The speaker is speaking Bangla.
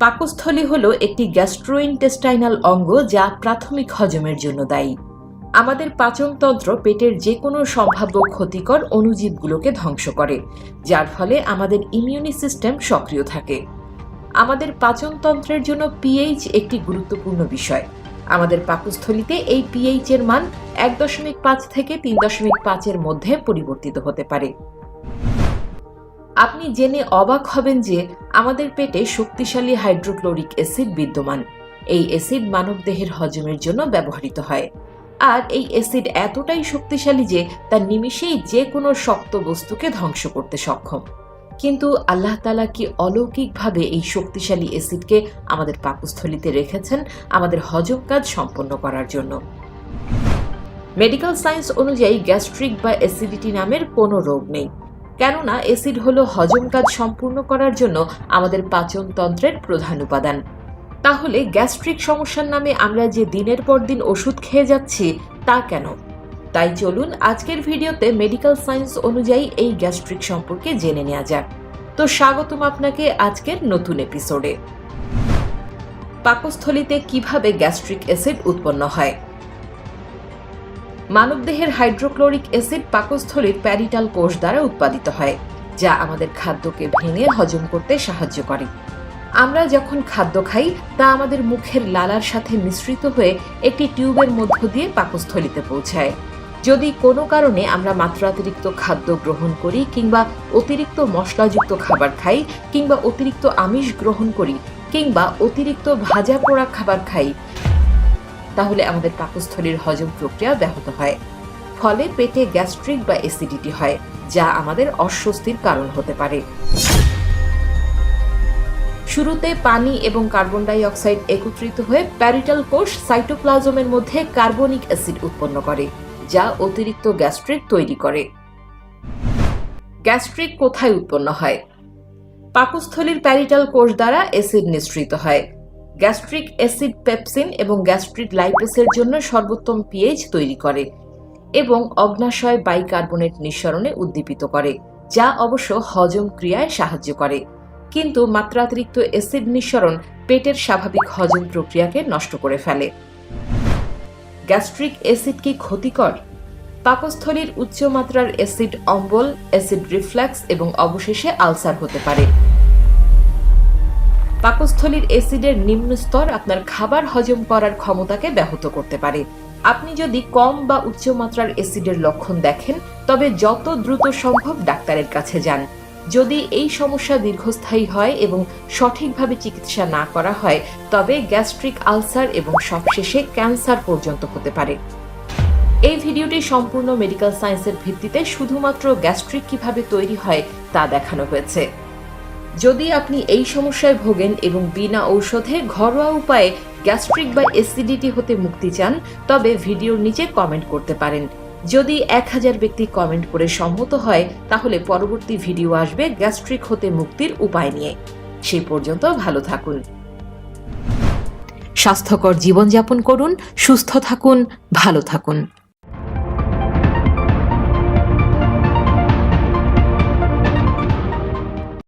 পাকস্থলী হলো একটি গ্যাস্ট্রোইন্টেস্টাইনাল অঙ্গ যা প্রাথমিক হজমের জন্য দায়ী। আমাদের পাচনতন্ত্র পেটের যে কোনো সম্ভাব্য ক্ষতিকর অণুজীবগুলোকে ধ্বংস করে, যার ফলে আমাদের ইমিউনি সিস্টেম সক্রিয় থাকে। আমাদের পাচনতন্ত্রের জন্য পিএইচ একটি গুরুত্বপূর্ণ বিষয়। আমাদের পাকস্থলীতে এই পিএইচ এর মান এক দশমিক পাঁচ থেকে তিন দশমিক পাঁচের মধ্যে পরিবর্তিত হতে পারে। আপনি জেনে অবাক হবেন যে আমাদের পেটে শক্তিশালী হাইড্রোক্লোরিক অ্যাসিড বিদ্যমান। এই অ্যাসিড মানবদেহের হজমের জন্য ব্যবহৃত হয়। আর এই অ্যাসিড এতটাই শক্তিশালী যে তা নিমিষেই যে কোনো শক্ত বস্তুকে ধ্বংস করতে সক্ষম। কিন্তু আল্লাহ তালা কি অলৌকিকভাবে এই শক্তিশালী অ্যাসিডকে আমাদের পাকস্থলীতে রেখেছেন আমাদের হজম কাজ সম্পন্ন করার জন্য? মেডিকেল সায়েন্স অনুযায়ী গ্যাস্ট্রিক বা অ্যাসিডিটি নামের কোনো রোগ নেই। কেননা অ্যাসিড হলো হজম কাজ সম্পূর্ণ করার জন্য আমাদের পাচনতন্ত্রের প্রধান উপাদান। তাহলে গ্যাস্ট্রিক সমস্যার নামে আমরা যে দিনের পর দিন ওষুধ খেয়ে যাচ্ছি, তা কেন? তাই চলুন আজকের ভিডিওতে মেডিকেল সায়েন্স অনুযায়ী এই গ্যাস্ট্রিক সম্পর্কে জেনে নেওয়া যাক। তো স্বাগতম আপনাকে আজকের নতুন এপিসোডে। পাকস্থলীতে কীভাবে গ্যাস্ট্রিক অ্যাসিড উৎপন্ন হয়? মানবদেহের হাইড্রোক্লোরিক অ্যাসিড পাকস্থলীর প্যারিটাল কোষ দ্বারা উৎপাদিত হয়, যা আমাদের খাদ্যকে ভেঙে হজম করতে সাহায্য করে। আমরা যখন খাদ্য খাই, তা আমাদের মুখের লালার সাথে মিশ্রিত হয়ে একটি টিউবের মধ্য দিয়ে পাকস্থলীতে পৌঁছায়। যদি কোনো কারণে আমরা মাত্রাতিরিক্ত খাদ্য গ্রহণ করি কিংবা অতিরিক্ত মশলাযুক্ত খাবার খাই, কিংবা অতিরিক্ত আমিষ গ্রহণ করি, কিংবা অতিরিক্ত ভাজা পোড়া খাবার খাই তাহলে আমাদের পাকস্থলীর হজম প্রক্রিয়া ব্যাহত হয়। ফলে পেটে গ্যাস্ট্রিক বা অ্যাসিডিটি হয়, যা আমাদের অস্বস্তির কারণ হতে পারে। শুরুতে পানি এবং কার্বন ডাই অক্সাইড একত্রিত হয়ে প্যারিটাল কোষ সাইটোপ্লাজমের মধ্যে কার্বনিক অ্যাসিড উৎপন্ন করে, যা অতিরিক্ত গ্যাস্ট্রিক তৈরি করে। গ্যাস্ট্রিক কোথায় উৎপন্ন হয়? পাকস্থলীর প্যারিটাল কোষ দ্বারা অ্যাসিড নিঃসৃত হয়। গ্যাস্ট্রিক অ্যাসিড পেপসিন এবং গ্যাস্ট্রিক লাইপেসের জন্য সর্বোত্তম পিএইচ তৈরি করে এবং অগ্নাশয় বাইকার্বনেট নিঃসরণে উদ্দীপিত করে, যা অবশ্য হজম ক্রিয়ায় সাহায্য করে। কিন্তু মাত্রাতিরিক্ত অ্যাসিড নিঃসরণ পেটের স্বাভাবিক হজম প্রক্রিয়াকে নষ্ট করে ফেলে। গ্যাস্ট্রিক অ্যাসিড কি ক্ষতিকর? পাকস্থলীর উচ্চমাত্রার অ্যাসিড অম্বল, অ্যাসিড রিফ্ল্যাক্স এবং অবশেষে আলসার হতে পারে। পাকস্থলীর অ্যাসিডের নিম্ন স্তর আপনার খাবার হজম করার ক্ষমতাকে ব্যাহত করতে পারে। আপনি যদি কম বা উচ্চমাত্রার অ্যাসিডের লক্ষণ দেখেন, তবে যত দ্রুত সম্ভব ডাক্তারের কাছে যান। যদি এই সমস্যা দীর্ঘস্থায়ী হয় এবং সঠিকভাবে চিকিৎসা না করা হয়, তবে গ্যাস্ট্রিক আলসার এবং সবশেষে ক্যান্সার পর্যন্ত হতে পারে। এই ভিডিওটি সম্পূর্ণ মেডিকেল সায়েন্সের ভিত্তিতে শুধুমাত্র গ্যাস্ট্রিক কীভাবে তৈরি হয় তা দেখানো হয়েছে। যদি আপনি এই সমস্যায় ভোগেন এবং বিনা ঔষধে ঘরোয়া উপায়ে গ্যাস্ট্রিক বা অ্যাসিডিটি হতে মুক্তি চান, তবে ভিডিওর নিচে কমেন্ট করতে পারেন। যদি এক হাজার ব্যক্তি কমেন্ট করে সম্মত হয়, তাহলে পরবর্তী ভিডিও আসবে গ্যাস্ট্রিক হতে মুক্তির উপায় নিয়ে। সেই পর্যন্ত ভালো থাকুন। স্বাস্থ্যকর জীবনযাপন করুন, সুস্থ থাকুন, ভালো থাকুন।